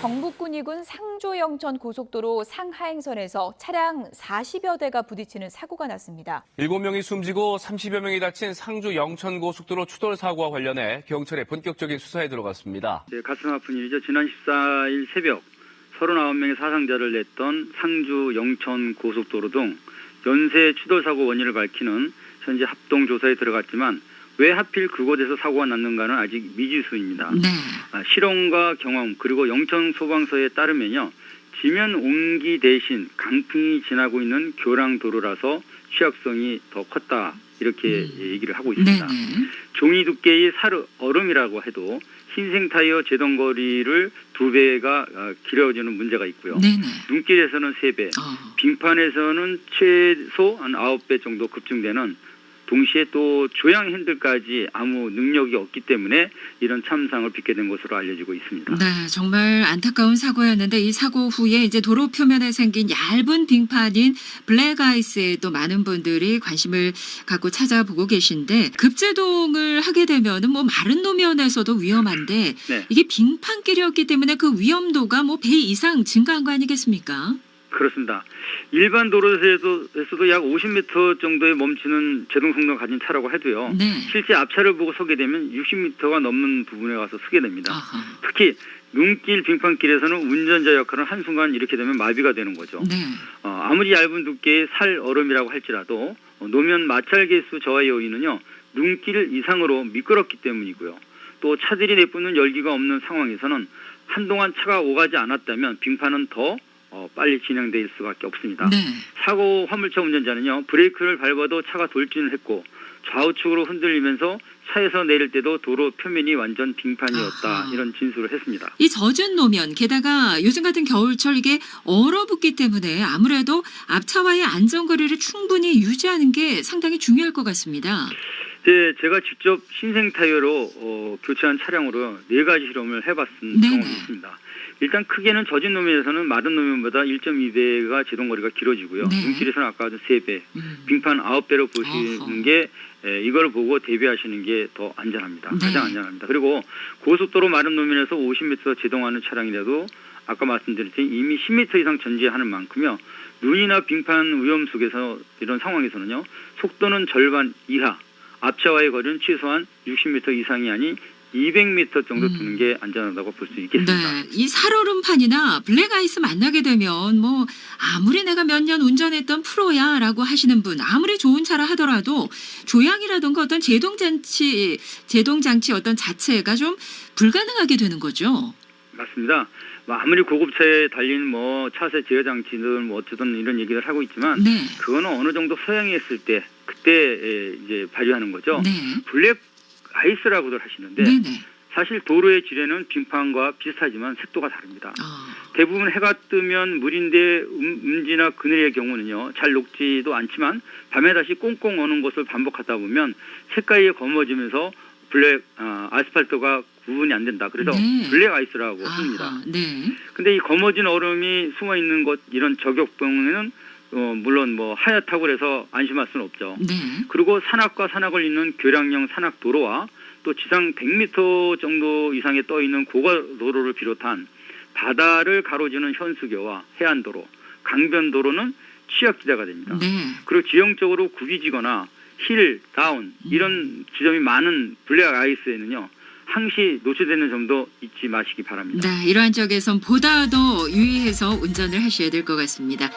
경북군이군 상조 영천 고속도로 상하행선에서 차량 40여 대가 부딪히는 사고가 났습니다. 7명이 숨지고 30여 명이 다친 상주 영천 고속도로 추돌 사고와 관련해 경찰에 본격적인 수사에 들어갔습니다. 네, 가슴 아픈 일이죠. 지난 14일 새벽 39명의 사상자를 냈던 상주 영천 고속도로 등 연쇄 추돌 사고 원인을 밝히는 현재 합동 조사에 들어갔지만 왜 하필 그곳에서 사고가 났는가는 아직 미지수입니다. 네. 아, 실험과 경험 그리고 영천 소방서에 따르면요 지면 옹기 대신 강풍이 지나고 있는 교량 도로라서 취약성이 더 컸다 이렇게 얘기를 하고 있습니다. 네네. 종이 두께의 살 얼음이라고 해도 흰색 타이어 제동 거리를 두 배가 어, 길어지는 문제가 있고요. 네네. 눈길에서는 세 배, 어. 빙판에서는 최소 한 아홉 배 정도 급증되는 동시에 또 조향 핸들까지 아무 능력이 없기 때문에 이런 참상을 빚게 된 것으로 알려지고 있습니다. 네, 정말 안타까운 사고였는데 이 사고 후에 이제 도로 표면에 생긴 얇은 빙판인 블랙 아이스에 또 많은 분들이 관심을 갖고 찾아보고 계신데 급제동을 하게 되면은 뭐 마른 노면에서도 위험한데 네. 이게 빙판길이었기 때문에 그 위험도가 뭐 배 이상 증가한 거 아니겠습니까? 그렇습니다. 일반 도로에서도 에서도 약 50m 정도에 멈추는 제동 성능 가진 차라고 해도요. 네. 실제 앞차를 보고 서게 되면 60m가 넘는 부분에 가서 서게 됩니다. 아하. 특히 눈길 빙판길에서는 운전자 역할은 한순간 이렇게 되면 마비가 되는 거죠. 네. 어, 아무리 얇은 두께의 살 얼음이라고 할지라도 어, 노면 마찰 개수 저하 요인은요 눈길 이상으로 미끄럽기 때문이고요. 또 차들이 내뿜는 열기가 없는 상황에서는 한동안 차가 오가지 않았다면 빙판은 더 어, 빨리 진행될 수밖에 없습니다. 네. 사고 화물차 운전자는요 브레이크를 밟아도 차가 돌진을 했고 좌우측으로 흔들리면서 차에서 내릴 때도 도로 표면이 완전 빙판이었다 아하. 이런 진술을 했습니다. 이 젖은 노면 게다가 요즘 같은 겨울철 이게 얼어붙기 때문에 아무래도 앞차와의 안전거리를 충분히 유지하는 게 상당히 중요할 것 같습니다. 네, 제가 직접 신생 타이어로 어, 교체한 차량으로 네 가지 실험을 해봤은 네네. 경험이 있습니다. 일단 크게는 젖은 노면에서는 마른 노면보다 1.2배가 제동거리가 길어지고요. 네. 눈길에서는 아까 3배, 음. 빙판 9배로 보시는 어허. 게 에, 이걸 보고 대비하시는 게 더 안전합니다. 네. 가장 안전합니다. 그리고 고속도로 마른 노면에서 50m 제동하는 차량이라도 아까 말씀드렸듯이 이미 10m 이상 전지하는 만큼요. 눈이나 빙판 위험 속에서 이런 상황에서는요. 속도는 절반 이하, 앞차와의 거리는 최소한 60m 이상이 아닌 200m 정도 음. 두는 게 안전하다고 볼 수 있겠습니다. 네, 이 살얼음판이나 블랙아이스 만나게 되면 뭐 아무리 내가 몇 년 운전했던 프로야라고 하시는 분 아무리 좋은 차라 하더라도 조향이라든가 어떤 제동 장치 제동 장치 어떤 자체가 좀 불가능하게 되는 거죠. 맞습니다. 뭐 아무리 고급차에 달린 뭐 차세 제어 장치든 뭐 어쩌든 이런 얘기를 하고 있지만 네, 그거는 어느 정도 소양했을 때 그때 에, 이제 발휘하는 거죠. 네, 블랙 아이스라고들 하시는데 네, 네. 사실 도로의 지뢰는 빙판과 비슷하지만 색도가 다릅니다. 아, 대부분 해가 뜨면 물인데 음, 음지나 그늘의 경우는요 잘 녹지도 않지만 밤에 다시 꽁꽁 오는 것을 반복하다 보면 색깔이 검어지면서 블랙 아, 아스팔트가 구분이 안 된다. 그래서 네. 블랙 아이스라고 합니다. 아하, 네, 근데 이 검어진 얼음이 숨어 있는 것 이런 저격병에는 어, 물론 뭐 하얗다고 해서 안심할 수는 없죠. 네, 그리고 산악과 산악을 잇는 교량형 산악 도로와 또 지상 100m 정도 이상에 떠 있는 고가도로를 비롯한 바다를 가로지는 현수교와 해안도로, 강변도로는 취약지대가 됩니다. 네. 그리고 지형적으로 굽이지거나 힐, 다운 이런 지점이 많은 블랙 아이스에는요 항시 노출되는 점도 잊지 마시기 바랍니다. 네, 이러한 적에선 보다 더 유의해서 운전을 하셔야 될 것 같습니다.